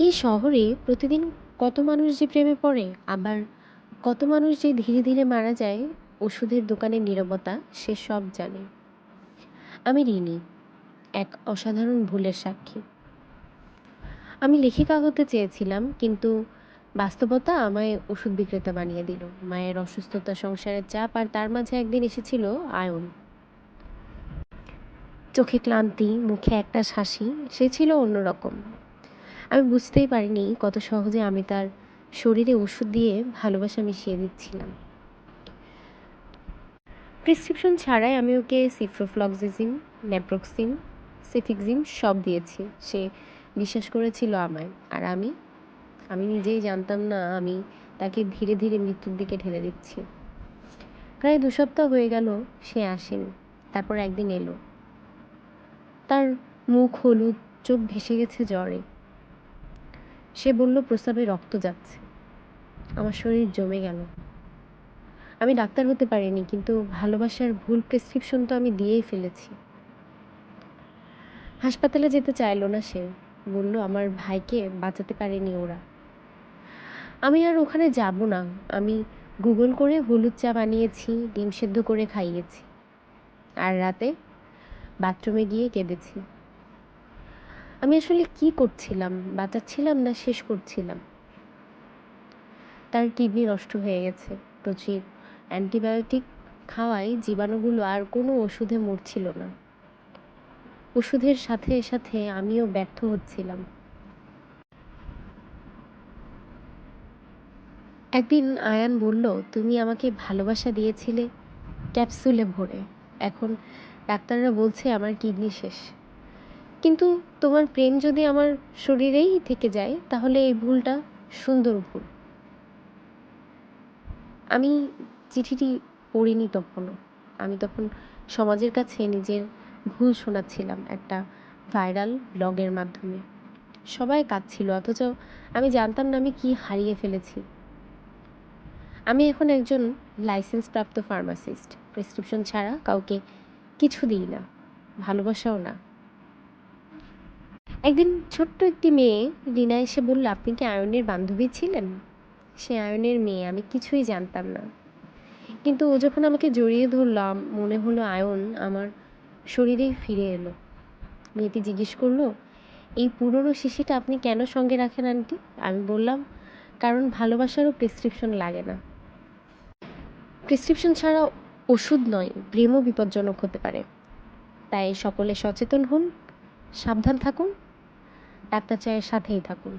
এই শহরে প্রতিদিন কত মানুষ যে প্রেমে পড়ে, আবার কত মানুষ যে ধীরে ধীরে মারা যায়, ওষুধের দোকানের নীরবতা সে সব জানে। আমি ঋণী এক অসাধারণ ভুলের সাক্ষী। আমি লেখিকা হতে চেয়েছিলাম, কিন্তু বাস্তবতা আমায় ওষুধ বিক্রেতা বানিয়ে দিল। মায়ের অসুস্থতা সংসারের চাপ আর তার মাঝে একদিন এসেছিল আয়ন। চোখে ক্লান্তি, মুখে একটা হাসি সে ছিল অন্যরকম। আমি বুঝতেই পারিনি কত সহজে আমি তার শরীরে ওষুধ দিয়ে ভালোবাসা মিশিয়ে দিচ্ছিলাম। প্রেসক্রিপশন ছাড়াই আমি ওকে সিফ্রোফ্লক্সিজিন নেপ্রোক্সিন, সিফিক্সিন সব দিয়েছি। সে বিশ্বাস করেছিল আমায়। আর আমি আমি নিজেই জানতাম না আমি তাকে ধীরে ধীরে মৃত্যুর দিকে ঠেলে দিচ্ছি। প্রায় দু সপ্তাহ হয়ে গেল, সে আসেনি। তারপর একদিন এলো। তার মুখ হলুদ, চোখ ভেসে গেছে জ্বরে। সে বলল, প্রস্রাবে রক্ত যাচ্ছে। আমার শরীর জমে গেল। আমি ডাক্তার হতে পারিনি, কিন্তু ভালোবাসার ভুল প্রেসক্রিপশন তো আমি দিয়েই ফেলেছি। হাসপাতালে যেতে চাইলো না সে। বলল, আমার ভাইকে বাঁচাতে পারেনি ওরা। আমি আর ওখানে যাব না। আমি গুগল করে হলুদ চা বানিয়েছি, ডিম সেদ্ধ করে খাইয়েছি। আর রাতে বাথরুমে গিয়ে কেঁদেছি। আমি আসলে কি করছিলাম? বাঁচাচ্ছিলাম না শেষ করছিলাম? তার কিডনি নষ্ট হয়ে গেছে। প্রচুর অ্যান্টিবায়োটিক খাওয়ায় জীবাণুগুলো আর কোনো ওষুধে মরছিল না। ওষুধের সাথে সাথে আমিও ব্যর্থ হচ্ছিলাম। একদিন আয়ান বলল, তুমি আমাকে ভালোবাসা দিয়েছিলে ক্যাপসুলে ভরে। এখন ডাক্তাররা বলছে আমার কিডনি শেষ। কিন্তু তোমার প্রেম যদি আমার শরীরেই থেকে যায়, তাহলে এই ভুলটা সুন্দর ভুল। আমি চিঠিটি পড়িনি তখনও। আমি তখন সমাজের কাছে নিজের ভুল শোনাচ্ছিলাম একটা ভাইরাল ব্লগের মাধ্যমে। সবাই কাঁদছিল, অথচ আমি জানতাম না আমি কি হারিয়ে ফেলেছি। আমি এখন একজন লাইসেন্স প্রাপ্ত ফার্মাসিস্ট। প্রেসক্রিপশন ছাড়া কাউকে কিছু দিই না, ভালোবাসাও না। একদিন ছোট্ট একটি মেয়ে রিনা এসে বলল, আপনি কি আয়নের বান্ধবী ছিলেন? সে আয়নের মেয়ে, আমি কিছুই জানতাম না। কিন্তু ও যখন আমাকে জড়িয়ে ধরলাম মনে হলো আয়ন আমার শরীরেই ফিরে এলো। মেয়েটি জিজ্ঞেস করল, এই পুরনো শিশিটা আপনি কেন সঙ্গে রাখেন আন্টি? আমি বললাম, কারণ ভালোবাসারও প্রেসক্রিপশন লাগে না। প্রেসক্রিপশন ছাড়া ওষুধ নয়, প্রেমও বিপজ্জনক হতে পারে। তাই সকলে সচেতন হন, সাবধান থাকুন। ডাক্তার চায়ের সাথেই থাকুন।